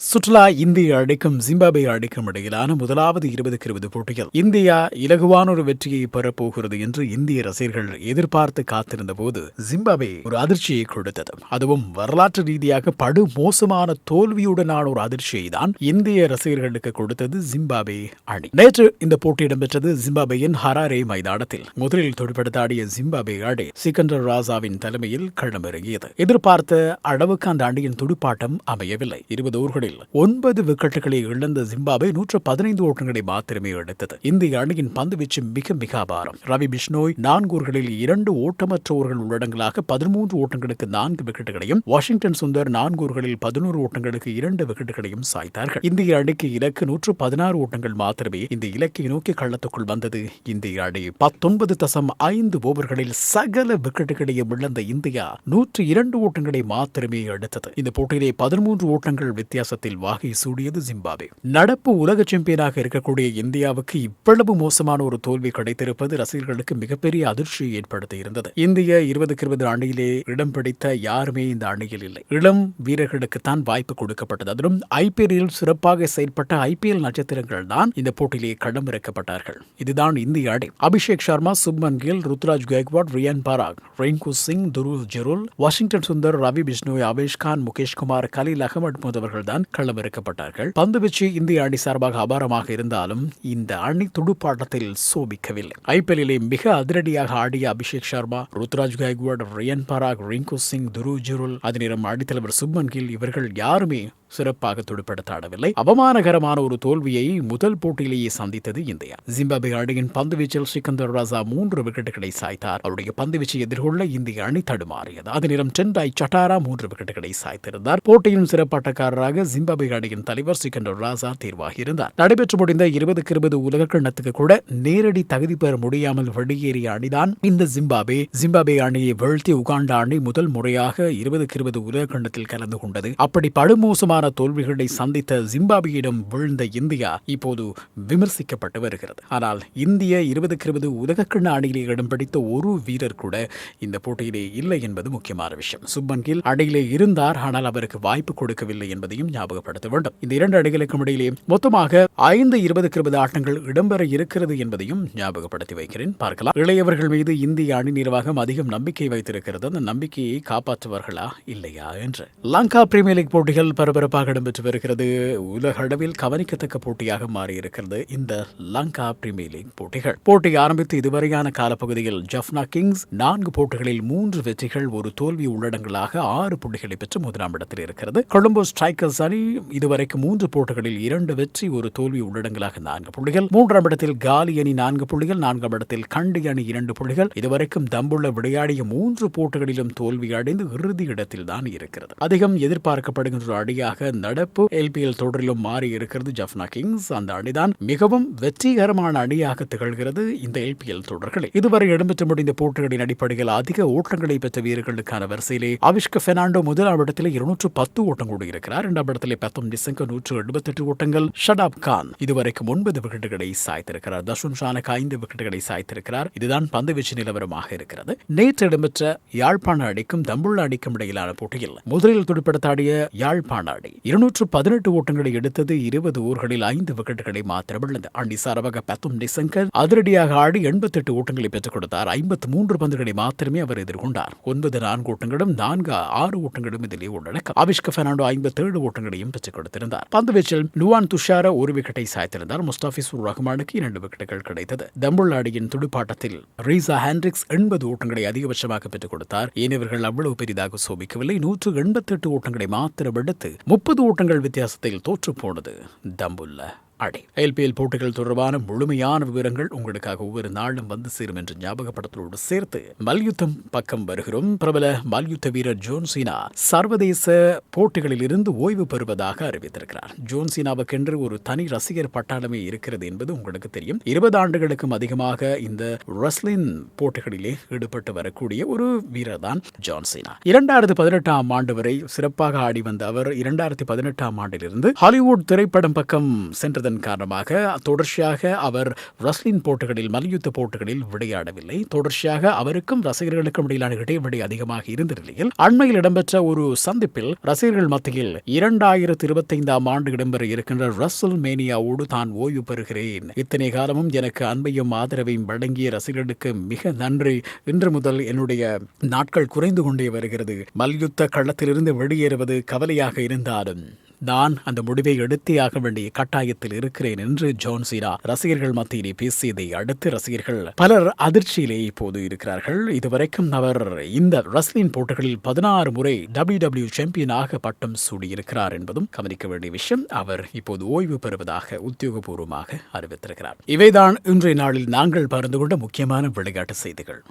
சுற்றுலா இந்திய அணிக்கும் ஜிம்பாபே அணிக்கும் இடையிலான முதலாவது இருபதுக்கு இருபது போட்டியில் இந்தியா இலகுவான ஒரு வெற்றியை பெறப்போகிறது என்று இந்திய ரசிகர்கள் எதிர்பார்த்து காத்திருந்த போது ஜிம்பாபே ஒரு அதிர்ச்சியை கொடுத்தது. அதுவும் வரலாற்று ரீதியாக படு மோசமான தோல்வியுடனான ஒரு அதிர்ச்சியை தான் இந்திய ரசிகர்களுக்கு கொடுத்தது ஜிம்பாபே அணி. நேற்று இந்த போட்டி இடம்பெற்றது ஜிம்பாபேயின் ஹராரே மைதானத்தில். முதலில் தொடுப்படுத்தாடிய ஜிம்பாபே அணி சிக்கந்தர் ராசாவின் தலைமையில் களமிறங்கியது. எதிர்பார்த்த அளவுக்கு அந்த அணியின் துடுப்பாட்டம் அமையவில்லை. இருபது ஓவர்களில் ஒன்பது விக்கெட்டுகளை இழந்த ஜிம்பாபே நூற்று பதினைந்து ஓட்டங்களை மாத்திரமே எடுத்தது. இந்திய அணியின் பந்துவீச்சு மிக மிக அபாரம். ரவி பிஷ்னோய் நான்கு ஓவர்களில் இரண்டு ஓட்டமற்ற ஓவர்கள் உள்ளடங்களாக பதிமூன்று ஓட்டங்களுக்கு நான்கு விக்கெட்டுகளையும் வாஷிங்டன் சுந்தர் நான்கு ஓவர்களில் பதினோரு ஓட்டங்களுக்கு இரண்டு விக்கெட்டுகளையும் சாய்த்தார்கள். இந்திய அணிக்கு இலக்கு நூற்று பதினாறு ஓட்டங்கள் மாத்திரமே இந்த இலக்கை நோக்கி கள்ளத்துக்குள் வந்தது. இந்திய அணி பத்தொன்பது தசம் ஐந்து ஓவர்களில் சகல விக்கெட்டுகளையும் இழந்த இந்தியா நூற்று இரண்டு ஓட்டங்களை மாத்திரமே எடுத்தது. இந்த போட்டியிலே பதிமூன்று ஓட்டங்கள் வித்தியாசம் வித்தியாசத்தில் வாகை சூடியது ஜிம்பாபே. நடப்பு உலக சாம்பியனாக இருக்கக்கூடிய இந்தியாவுக்கு இவ்வளவு மோசமான ஒரு தோல்வி கிடைத்திருப்பது ரசிகர்களுக்கு மிகப்பெரிய அதிர்ச்சியை ஏற்படுத்தி இருந்தது இந்திய இருபதுக்கு இருபது அணியிலே இடம் பிடித்த யாருமே இந்த அணியில் இல்லை. இளம் வீரர்களுக்கு தான் வாய்ப்பு கொடுக்கப்பட்டது. அதிலும் ஐபிஎல்லில் சிறப்பாக செயல்பட்ட ஐபிஎல் நட்சத்திரங்கள் தான் இந்த போட்டியிலே களமிறக்கப்பட்டார்கள் இதுதான் இந்திய அணி. அபிஷேக் சர்மா சுப்மன் கில் ருத்ராஜ் கேக்வாட் ரியான் பராக் ரெயின்கு சிங் துருல் ஜெருல் வாஷிங்டன் சுந்தர் ரவி பிஷ்னோய் அவேஷ் கான் முகேஷ் குமார் கலீல் அகமட் போன்றவர்கள் தான் களமிறக்கப்பட்டார்கள். பந்துவீச்சு இந்திய அணி சார்பாக அபாரமாக இருந்தாலும் இந்த அணி துடுப்பாட்டத்தில் சோபிக்கவில்லை. ஐபிஎல்லிலே மிக அதிரடியாக ஆடிய அபிஷேக் சர்மா ருத்ராஜ் கைக்வாட் ரியன் பராக் ரிங்கு சிங் துரு ஜெருல் அதே நேரம் அணித்தலைவர் சுப்மன் கில் இவர்கள் யாருமே சிறப்பாக துடுப்படுத்த ஆடவில்லை அவமானகரமான ஒரு தோல்வியை முதல் போட்டியிலேயே சந்தித்தது இந்தியா. ஜிம்பாபே அணியின் பந்துவீச்சில் சிக்கந்தர் ராசா மூன்று விக்கெட்டுகளை சாய்த்தார். அவருடைய பந்துவீச்சை எதிர்கொள்ள இந்திய அணி தடுமாறியது. அதே நேரம் டெண்டாய் சட்டாரா மூன்று விக்கெட்டுகளை சாய்த்திருந்தார். போட்டியின் சிறப்பாட்டக்காரராக ஜிம்பாபே அணியின் தலைவர் சிக்கந்தர் ராசா தேர்வாகியிருந்தார். நடைபெற்று முடிந்த இருபதுக்கு இருபது உலகக்கிண்ணத்துக்கு கூட நேரடி தகுதி பெற முடியாமல் வெளியேறிய அணிதான் இந்த ஜிம்பாபே ஜிம்பாபே அணியை வீழ்த்தி உகாண்டா அணி முதல் முறையாக இருபதுக்கு இருபது கண்டத்தில் கலந்து கொண்டது. அப்படி படுமோசமான தோல்விகளை சந்தித்த ஜிம்பாபியிடம் விழுந்த இந்தியா இப்போது விமர்சிக்கப்பட்டு வருகிறது. ஆனால் இந்திய இருபதுக்கு இருபது உலகக்கிண்ண அணியிலே இடம் பிடித்த ஒரு வீரர் கூட இந்த போட்டியிலே இல்லை என்பது முக்கியமான விஷயம். சுப்மன் கில் அணியிலே இருந்தார் ஆனால் அவருக்கு வாய்ப்பு கொடுக்கவில்லை என்பதையும் ஞாபகப்படுத்த வேண்டும். இந்த இரண்டு அணிகளுக்கும் இடையிலே மொத்தமாக ஐந்து இருபதுக்கு இருபது ஆட்டங்கள் இடம்பெற இருக்கிறது என்பதையும் ஞாபகப்படுத்தி வைக்கிறேன். பார்க்கலாம். இளையவர்கள் மீது இந்திய அணி நிர்வாகம் அதிகம் நம்பிக்கை வைத்திருக்கிறது. அந்த நம்பிக்கையை காப்பாற்றுவார்களா இல்லையா என்று. லங்கா பிரீமியர் லீக் போட்டிகள் சிறப்பாக இடம்பெற்று வருகிறது. உலக அளவில் கவனிக்கத்தக்க போட்டியாக மாறியிருக்கிறது இந்த லங்கா பிரீமியர் லீக் போட்டிகள். போட்டி ஆரம்பித்து இதுவரையான காலப்பகுதியில் ஜப்னா கிங்ஸ் நான்கு போட்டிகளில் மூன்று வெற்றிகள் ஒரு தோல்வி உள்ளடங்களாக ஆறு புள்ளிகளை பெற்று முதலாம் இடத்தில் இருக்கிறது. கொழும்போ ஸ்ட்ரைக்கர்ஸ் அணி இதுவரைக்கும் மூன்று போட்டிகளில் இரண்டு வெற்றி ஒரு தோல்வி உள்ளடங்களாக நான்கு புள்ளிகள். மூன்றாம் இடத்தில் காலி அணி நான்கு புள்ளிகள் நான்காம் இடத்தில் கண்டி அணி இரண்டு புள்ளிகள். இதுவரைக்கும் தம்புள்ள விளையாடிய மூன்று போட்டிகளிலும் தோல்வி அடைந்து இறுதி இடத்தில் தான் இருக்கிறது. அதிகம் எதிர்பார்க்கப்படுகின்ற அடியாக அணியாக நடப்பு எல்பிஎல் தொடரிலும் மாறி இருக்கிறது ஜப்னா கிங்ஸ் அந்த அணிதான் மிகவும் வெற்றிகரமான அணியாக திகழ்கிறது இந்த எல்பிஎல் தொடர்களில் இதுவரை இடம்பெற்று முடிந்த போட்டிகளின் அடிப்படையில் அதிக ஓட்டங்களை பெற்ற வீரர்களுக்கான வரிசையிலே அவிஷ்க பெர்னாண்டோ முதலாம் இடத்தில் இருநூற்று பத்து ஓட்டம் இருக்கிறார் இரண்டாம் இடத்தில் பத்தும் டிசங்க நூற்று எழுபத்தெட்டு ஓட்டங்கள் ஷடாப் கான். இதுவரைக்கும் ஒன்பது விக்கெட்டுகளை சாய்த்திருக்கிறார். தர்ஷன் ஷானக் ஐந்து விக்கெட்டுகளை சாய்த்திருக்கிறார். இதுதான் பந்துவீச்சு நிலவரமாக இருக்கிறது. நேற்று இடம்பெற்ற யாழ்ப்பாண அணிக்கும் தம்புள்ள அணிக்கும் இடையிலான போட்டியில் முதலில் துடுப்படுத்தாடிய யாழ்ப்பாண அணி இருநூற்று பதினெட்டு ஓட்டங்களை எடுத்தது இருபது ஓவர்களில் ஐந்து விக்கெட்டுகளை மாத்திரம் இழந்த அணி சார்பாக பத்தும் நிசங்கர் அதிரடியாக ஆடி எண்பத்தெட்டு ஓட்டங்களை பெற்றுக் கொடுத்தார். ஐம்பத்து மூன்று பந்துகளை மாத்திரமே அவர் எதிர்கொண்டார். ஒன்பது நான்கு ஓட்டங்களும் நான்கு ஆறு ஓட்டங்களும் இதிலே உள்ளடக்கம். அபிஷ்க பெர்னாண்டோ ஐம்பத்தேழு ஓட்டங்களையும் பெற்றுக் கொடுத்திருந்தார். பந்து வீச்சில் நுவான் துஷார ஒரு விக்கெட்டை சாய்த்திருந்தார். முஸ்டாபிசூர் ரஹ்மானுக்கு இரண்டு விக்கெட்டுகள் கிடைத்தது. தம்புள்ளாடியின் துடுப்பாட்டத்தில் ரீசா ஹேண்ட்ரிக்ஸ் எண்பது ஓட்டங்களை அதிகபட்சமாக பெற்றுக் கொடுத்தார். ஏனையவர்கள் அவ்வளவு பெரிதாக சோபிக்கவில்லை? நூற்று எண்பத்தெட்டு ஓட்டங்களை மாத்திரம் எடுத்து முப்பது ஓட்டங்கள் வித்தியாசத்தில் தோற்று போனது தம்புல்ல அடை. ஐபிஎல் போட்டிகள் தொடர்பான முழுமையான விவரங்கள் உங்களுக்காக ஒவ்வொரு நாளும் வந்து சேரும் என்ற ஞாபகப்படத்தோடு சேர்த்து மல்யுத்தம் பக்கம் வருகிறோம். பிரபல மல்யுத்த வீரர் ஜோன்சீனா சர்வதேச போட்டிகளில் இருந்து ஓய்வு பெறுவதாக அறிவித்திருக்கிறார். ஜோன்சீனாவுக்கென்று ஒரு தனி ரசிகர் பட்டாளமே இருக்கிறது என்பது உங்களுக்கு தெரியும். இருபது ஆண்டுகளுக்கும் அதிகமாக இந்த ரெஸ்லின் போட்டிகளிலே ஈடுபட்டு வரக்கூடிய ஒரு வீரர் தான் ஜான்சீனா இரண்டாயிரத்தி பதினெட்டாம் ஆண்டு வரை சிறப்பாக ஆடி வந்த அவர் இரண்டாயிரத்தி பதினெட்டாம் ஆண்டிலிருந்து ஹாலிவுட் திரைப்படம் பக்கம் சென்ற இருந்ததன் காரணமாக தொடர்ச்சியாக அவர் ரஸ்லின் போட்டிகளில் மல்யுத்த போட்டிகளில் விளையாடவில்லை. தொடர்ச்சியாக அவருக்கும் ரசிகர்களுக்கும் இடையிலான இடைவெளி அதிகமாக இருந்த நிலையில் அண்மையில் இடம்பெற்ற ஒரு சந்திப்பில் ரசிகர்கள் மத்தியில் இரண்டாயிரத்தி இருபத்தைந்தாம் ஆண்டு இடம்பெற இருக்கின்ற ரசல் மேனியாவோடு தான் ஓய்வு பெறுகிறேன். இத்தனை காலமும் எனக்கு அன்பையும் ஆதரவையும் வழங்கிய ரசிகர்களுக்கு மிக நன்றி. இன்று முதல் என்னுடைய நாட்கள் குறைந்து கொண்டே வருகிறது. மல்யுத்த களத்திலிருந்து வெளியேறுவது கவலையாக இருந்தாலும். நான் அந்த முடிவை எடுத்தே ஆக வேண்டிய கட்டாயத்தில் இருக்கிறேன் என்று ஜான் சீனா ரசிகர்கள் மத்தியிலே பேசியதை அடுத்து ரசிகர்கள் பலர் அதிர்ச்சியிலே இப்போது இருக்கிறார்கள். இதுவரைக்கும் அவர் இந்த ரஸ்லின் போட்டிகளில் பதினாறு முறை டபிள்யூ டபிள்யூ சாம்பியனாக பட்டம் சூடியிருக்கிறார் என்பதும் கவனிக்க வேண்டிய விஷயம். அவர் இப்போது ஓய்வு பெறுவதாக உத்தியோகபூர்வமாக அறிவித்திருக்கிறார். இவைதான் இன்றைய நாளில் நாங்கள் பகிர்ந்து கொண்ட முக்கியமான விளையாட்டு செய்திகள்.